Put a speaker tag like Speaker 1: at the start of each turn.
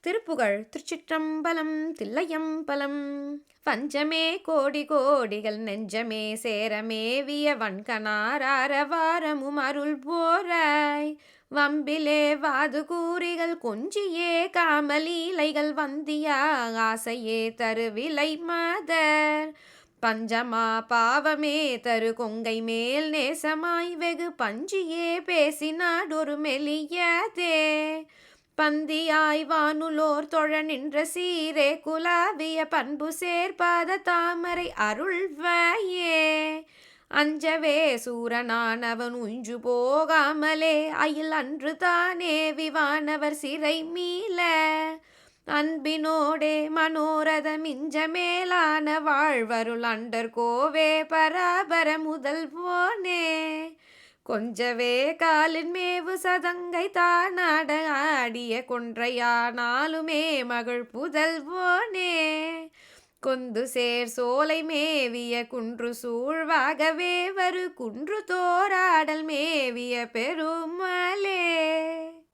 Speaker 1: திருப்புகழ் திருச்சிற்றம்பலம் தில்லையம்பலம். பஞ்சமே கோடி கோடிகள் நெஞ்சமே சேரமேவிய வன்கனாரவாரமும் அருள் போராய். வம்பிலே வாது கூறிகள் கொஞ்சியே காமலீலைகள் வந்தியா ஆசையே தருவிலை மாதர். பஞ்சமா பாவமே தரு கொங்கை மேல் நேசமாய் வெகு பஞ்சியே பேசினாடொரு மெலியதே. பந்தியாய் வானுலோர் தொழ நின்ற சீரே குலாவிய பண்பு சேர்பாத தாமரை அருள்வாயே. அஞ்சவே சூரனானவன் உஞ்சு போகாமலே அயில் அன்று தானே விவானவர் சிறை மீள. அன்பினோடே மனோரத மிஞ்ச மேலான வாழ்வருள் அண்டர் கோவே பராபர முதல்வோனே கொஞ்சவே காலின் மேவு சதங்கை தானாட ஆடிய கொன்றையானாலுமே மகள் புதல்வோனே கொந்து சேர் சோலை மேவிய குன்று சூழ்வாகவே வரு குன்று தோராடல் மேவிய பெருமா